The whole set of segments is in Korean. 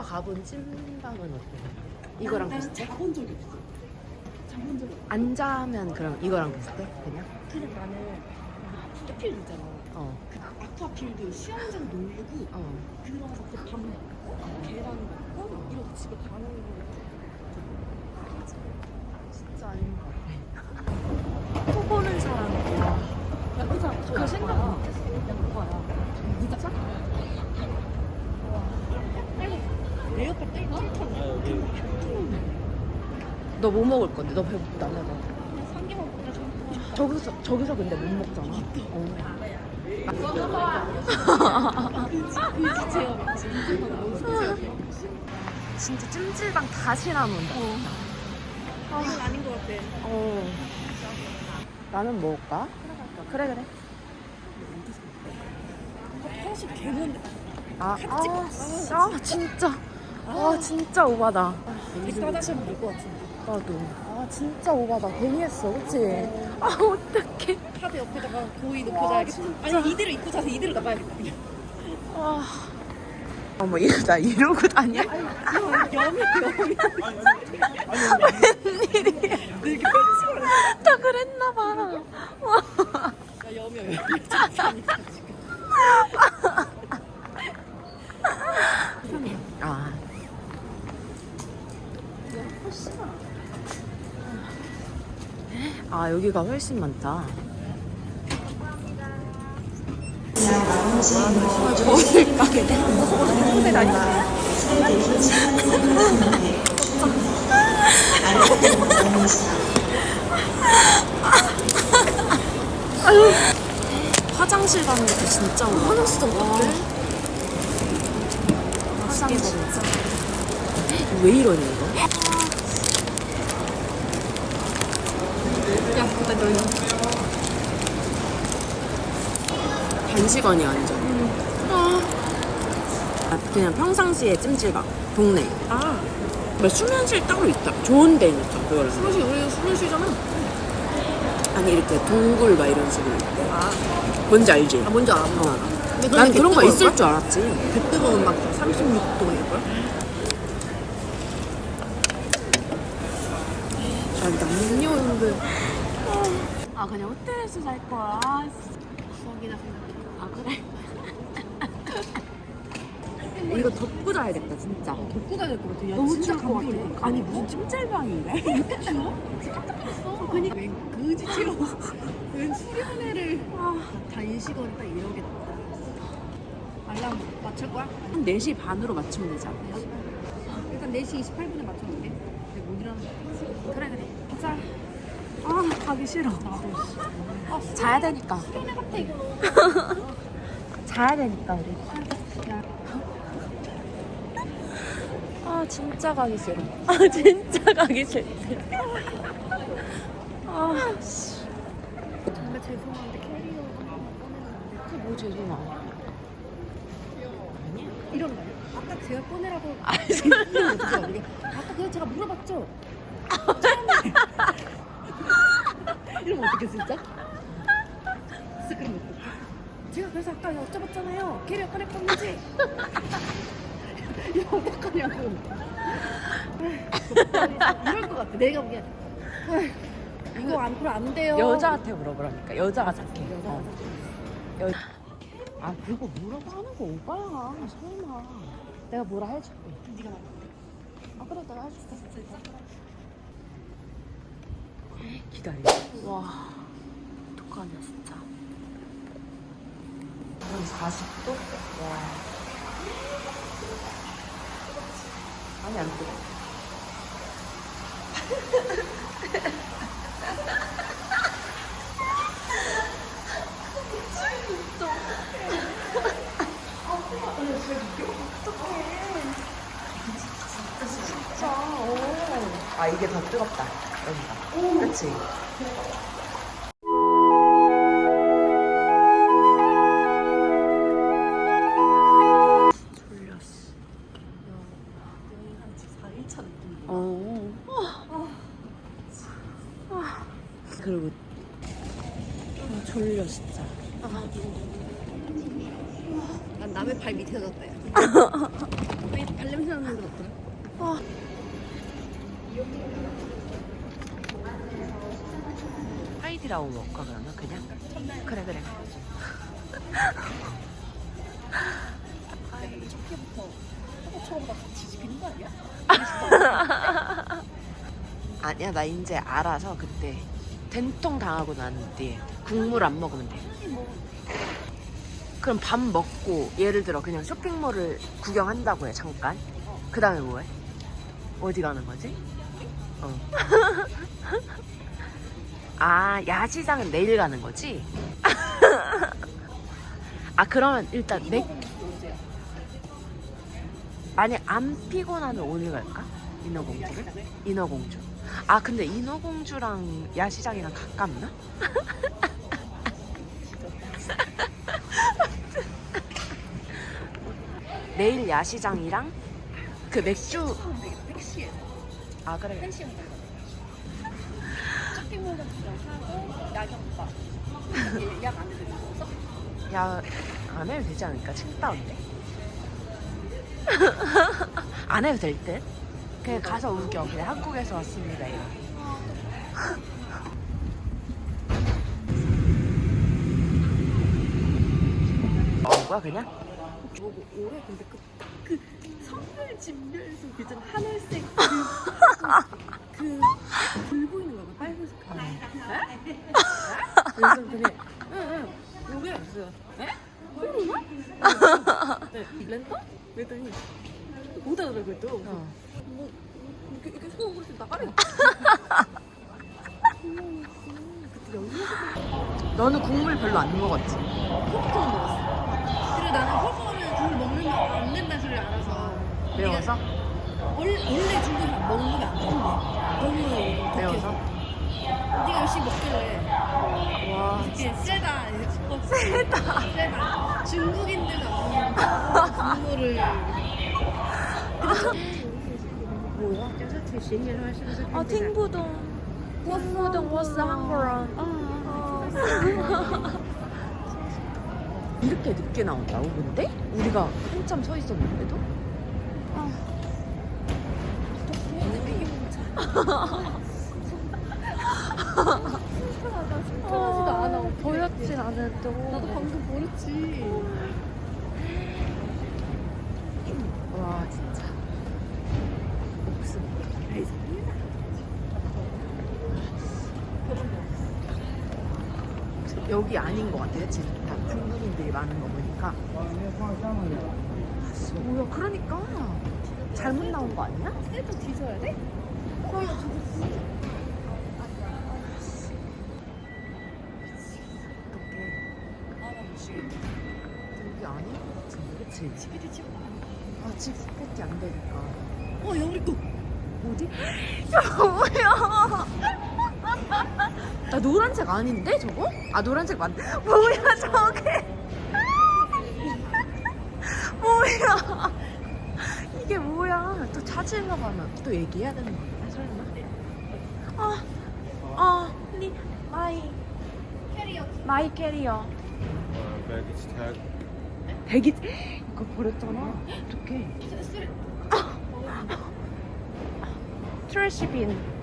너가 가본 찜방은 어때? 이거랑 난 비슷해? 자본 적이 없어. 자본 적이 없어. 자면 그럼 이거랑 비슷해? 그냥? 그냥 나는 아쿠아필드 있잖아. 어. 그 아쿠아필드 수영장 놀고 어. 들어가서 그밥 먹고 계란 먹고 이러고 집에 가는 거. 진짜 아닌 것 같아. 코 보는 사람. 와. 야, 그 사람 그 생각 못했어. 야, 그거야. 진짜? 내 옆에 떼 너 뭐 먹을 건데? 너 배고프다. 싶다. 저기서 저기서 근데 못 먹잖아. 어. 진짜 찜질방 다시 나온다. 아, 이건 아닌 것 같아. 어. 나는 먹을까? 그래 그래. 사실 개는데 아, 아, 아 진짜. 아 진짜 오바다. 이따 다시 한번 볼것 같은데. 나도. 아 진짜 오바다. 괜히 했어, 그치? 아 어떡해. 카드 옆에다가 고이 놓고 와, 자야겠다. 아니 이대로 입고 자서 이대로 나가야겠다. 그냥. 아. 어머 이거 나 이러고 다녀? 염이 염이. 웬일이야? 늘 이렇게 펼치고 다 그랬나 봐. 와. 나 염이야 염이. 진짜니까 지금. 아. 아 여기가 훨씬 많다. 손에. 화장실 가는 게 진짜 오래. 화장실 좀 어때? 화장실. 왜 이러니 이거? 야, 일단 너 이거. 단시간이 완전. 아, 그냥 평상시에 찜질방 동네. 아, 뭐 수면실 따로 있다. 좋은 데니까 그걸. 수면 쉬 우리 수면 쉬잖아. 아니 이렇게 동굴 막 이런 식으로 있대. 아, 뭔지 알지? 아 뭔지 알아. 어. 근데 난 그런 거 있을 줄 알았지. 그 뜨거운 막 36도일 걸? 아, 남녀인데. 아 그냥 호텔에서 잘 거야 생각해. 아 그래? 이거 덮고 자야겠다 진짜. 덮고 다닐 것 같아. 야, 너무 진짜 추울 것 감기 같아. 아니 무슨 찜질방인데? 이렇게 추워? 진짜 깜짝 놀랐어. 그니까 웬 그지 치러 웬 수련회를 단식원 딱 이러겠다. 알람 맞출 거야? 한 4시 반으로 맞추면 되지 않나? 일단 4시 28분에 맞춰놓을게. 근데 못 일어나는 거 그래 그래. 가자. 아 가기 싫어. 아, 자야 되니까. 수련회 같아 이거. 자야 되니까 우리. 아 진짜 가기 싫어. 아 진짜 가기 싫어. 아 씨. 정말 죄송한데 캐리어 꺼내면 안 돼? 그뭐 죄송아. 이런다. 아까 제가 꺼내라고 아 이게? 아까 그냥 제가 물어봤죠? 처음에. 이러면 어떡해 진짜? 진짜 그러면 어떡해? 제가 그래서 아까 여쭤봤잖아요 캐리어 건지 이거 어떡하냐고 이럴 것 같아 내가 보기엔 아휴, 이거 앞으로 안 돼요 여자한테 물어보라니까 여자가 착해. 여자가 어. 여... 아 그거 뭐라고 하는 거 오빠야 설마. 내가 뭐라 해줄게. 네가 나가 아 그래 내가 해줄게. 기다려. 와 어떡하냐 진짜. 한 40도? 와. 아니 안 뜨거. 아 이게 더 뜨겁다. 여기가. 그렇지. 초보처럼다 뒤집히는 거 아니야? 아니야 나 이제 알아서 그때 된통 당하고 난 뒤에 국물 안 먹으면 돼. 그럼 밥 먹고 예를 들어 그냥 쇼핑몰을 구경한다고 해 잠깐. 그 다음에 뭐해? 어디 가는 거지? 어. 아 야시장은 내일 가는 거지? 아 그러면 일단 내 만약 안 피곤하면 오늘 갈까? 인어공주를? 인어공주. 아 근데 인어공주랑 야시장이랑 가깝나? 내일 야시장이랑 그 맥주 아 그래 사고 야경밥. 예약 안 해도 되지 않을까? 칭따운데 안 해도 될 듯? 그냥 가서 우겨 그냥 한국에서 왔습니다 이거 거야 그냥? 뭐고 올해 근데 그, 그 선별 진별에서 그 있잖아 하늘색 그, 그 불고 있는 거가 빨간색 에? 그래서 그냥 못 알아들어요 또 어. 뭐 이렇게 이렇게 소금 그렇게 나가래 그때 너는 국물 별로 안 먹었지? 호떡 먹었어 그래 나는 허거는 국물 먹는 거 안 된다 소리를 알아서 매워서? 원래, 원래 중국이 먹으면 안 된대. 너무 매워서? 네가 열심히 먹길래 와 이렇게 세다 이렇게. 세다. 세다. 중국인들은 먹는 국물을 뭐야? 아 팅부동. 팅부동 버스 한거랑. 어, 어, 어. 이렇게 늦게 나온다고 근데? 우리가 한참 서 있었는데도? 아 어떡해? 신선하다 신선하지도 않아 보였지 나는 또 나도 방금 보였지. 와 진짜. 여기 아닌 것 같아 그치? 다 중국인들이 많은 거 보니까 뭐야 그러니까 잘못 나온 거 아니야? 셀프 뒤져야 돼? 어떡해 여기 아닌 것 같은데 그치? 스피드 찍어. 아집 스페티 안 되니까 어, 여기 거. 어디? 뭐야? 나 노란색 아닌데 저거? 아 노란색 맞? 뭐야 저게? 뭐야? 이게 뭐야? 또 찾으려고 하면 또 얘기해야 되는 거 아니야 설마? 아, 아, 니 마이 캐리어. 마이 캐리어. Baggage tag. 대기 이거 버렸잖아. 어떡해? 쓰레. 트래시빈.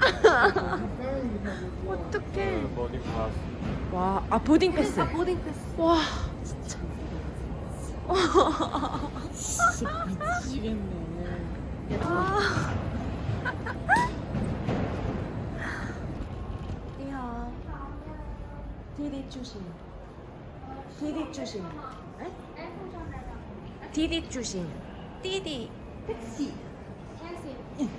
아, 어떡해. 머리 봐. 와, 아 보딩 패스. 보딩 패스. 와, 진짜. 미치겠네. 아. 이야. 아. 아. 디디 주신. 디디 주신. 디디 주신. 디디. 택시. 택시.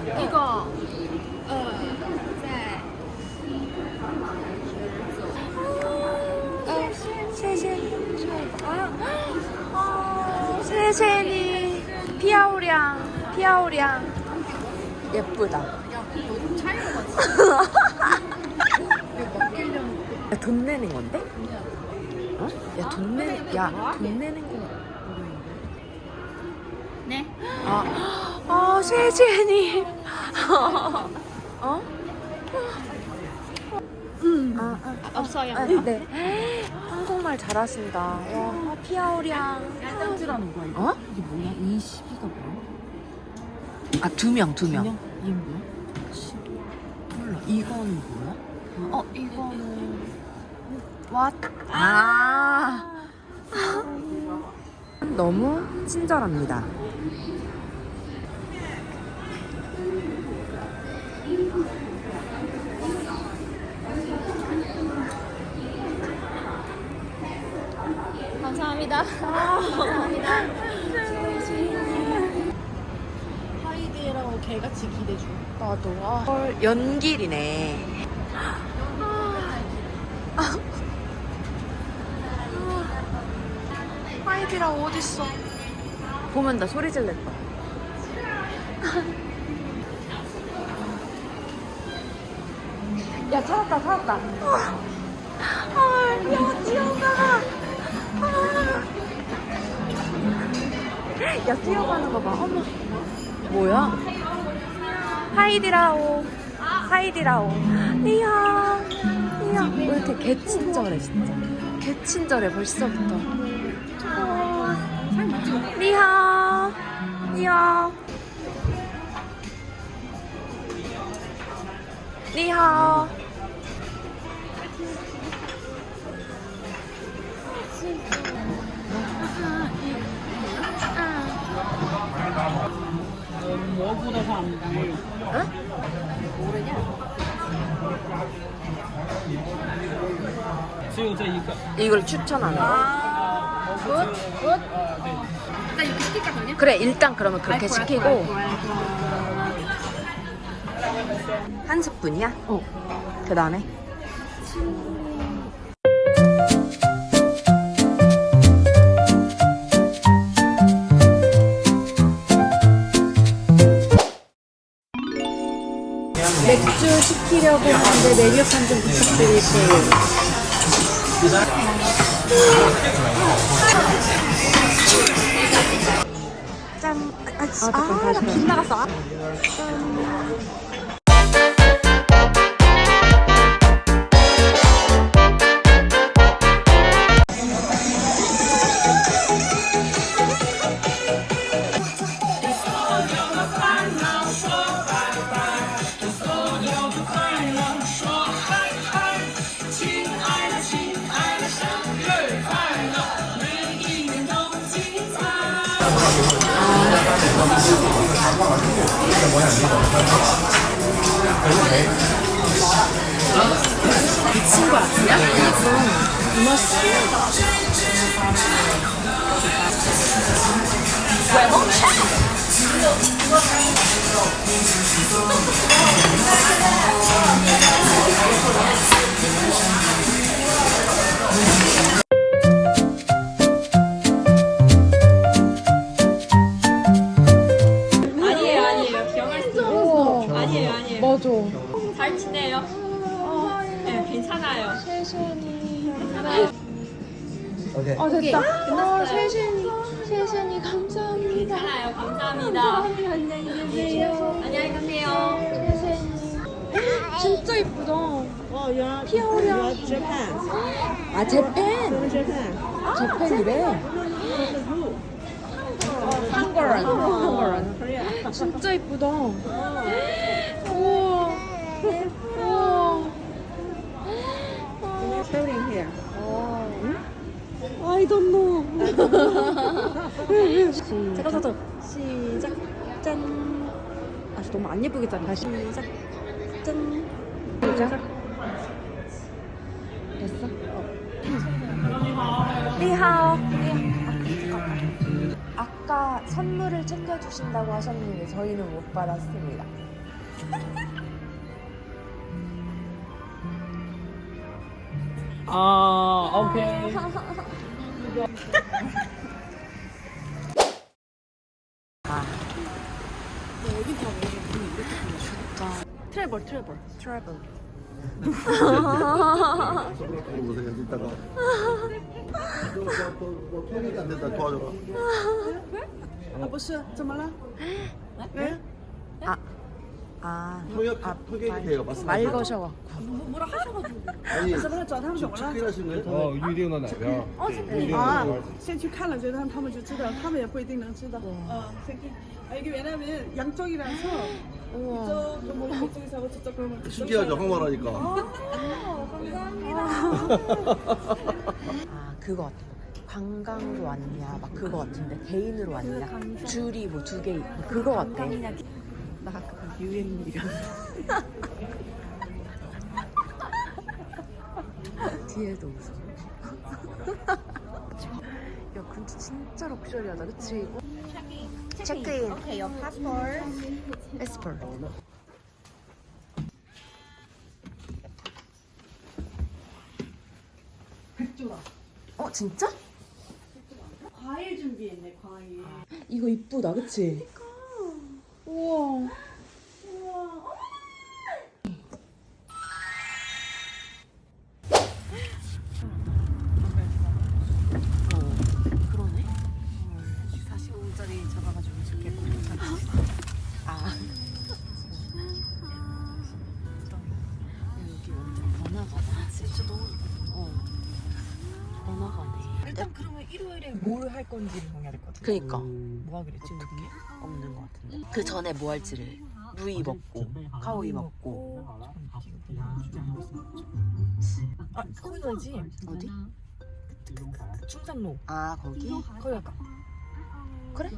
이거 어, 네. 어, 세세니 어, 피아오량 피아오량 예쁘다 너무 차이가 많지. 이거 맡기려면 야 돈 내는 건데? 어? 야 돈 내는 야 돈 내는 건데? 네? 아 아, 세진이. 어? 음. 아, 아, 없어요. 아, 네. 한국말 잘하신다. 와, 피아오량. 편지라는 거야 이거? 어? 이게 뭐야? 이 시비가 뭐야? 아, 두 명, 두 명. 그냥 이게 뭐야? 몰라. 이거는 뭐야? 어, 이거는. 왓? 아. 너무 친절합니다. 감사합니다. 감사합니다. 하이디라고 개같이 기대 중. 나도. 아. 헐, 연길이네. 하이디랑 어딨어? 보면 나 소리 거야. 야, 찾았다, 찾았다. 야, 뛰어가는 거 봐. 어머. 뭐야? 하이디라오. 하이디라오. 니하. 니하. 왜 이렇게 개친절해, 진짜. 개친절해, 벌써부터. 어. 니하. 니하. 니하. 어? 이걸 추천하는 굿, 굿? 일단 이렇게 시킬까 그냥? 그래 일단 그러면 그렇게 시키고 한스푼이야? 어. 그 다음에? 맥주 시키려고 하는데 메뉴판 좀 부탁드릴게요. 짠. 아, 아, 아, 나빗 나갔어. 아니에요, 아, 됐다. 아, 세신이, 세신이 감사합니다. 괜찮아요. 감사합니다. 안녕히 계세요. 안녕히 가세요. 진짜 이쁘다. Oh, Japan. 아, 재팬. From Japan. 재팬이래. 한거란. 한거란. Korea. 진짜 이쁘다. 우와. 우와. Building here. I don't know. 잠깐, 잠깐. 시작. 짠. 아, 너무 안 예쁘게 짠. 다시. 시작. 짠. 시작. 됐어? 니하오. 아까 선물을 챙겨주신다고 하셨는데 저희는 못 받았습니다. 아, 오케이. 啊，不是怎么了？喂。 통역 통역이 돼요 맞습니다 말 거셔. 뭐라 하셔가지고. 아니 怎么了？找他们怎么了？ 체크인 하신 거예요? 哦，预定的哪边？哦，这预定啊的，先去看了，觉得他们就知道，他们也不一定能知道。어, 새끼. 아, 이게 왜냐면 양쪽이라서 이쪽 뭐 이쪽에서 하고 저쪽 그러면 그쪽에서 신기하죠 한말하니까 아, 그거 같아. 관광으로 왔냐, 막 그거 같은데 개인으로 왔냐, 줄이 뭐 두 개, 있고 그거 같아. 나 아까 유행이랑 뒤에도 웃어. 야, 근데 진짜 럭셔리하다, 그치? 체크인. Okay, your passport. 에스펄. 어, 진짜? 과일 준비했네 과일. 이거 이쁘다, 그치? 우와. 뭘 할 건지를 정해야 될 것 같아. 그니까 뭐 하기로 했지 우리? 없는 것 같은데. 그 전에 뭐 할지를 루이 먹고 카오이 먹고 아 거기 가야지. 어디? 충산로. 아 거기? 거기 갈까? 그래?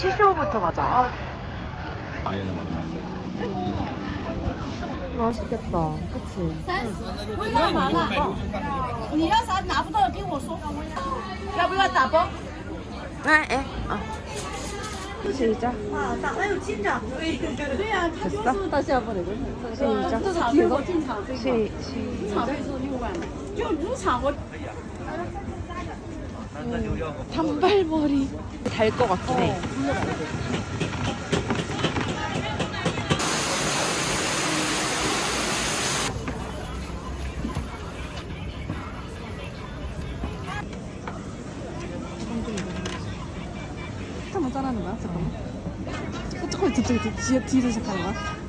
75부터 가자. 맛있겠다. 그치? 不要麻辣哦，你要啥拿不到的跟我说，要不要打包？ 아, 예. 어. 시작. 对呀、他就是到现在不能够，这个进场费，시, 시. 进场费是六万，就入场我 단발머리. 달 것 같긴 해. 잠깐만 짜라는 거야? 잠깐만. 어, 뒤- 뒤에 뒤에서 시작하는 거야?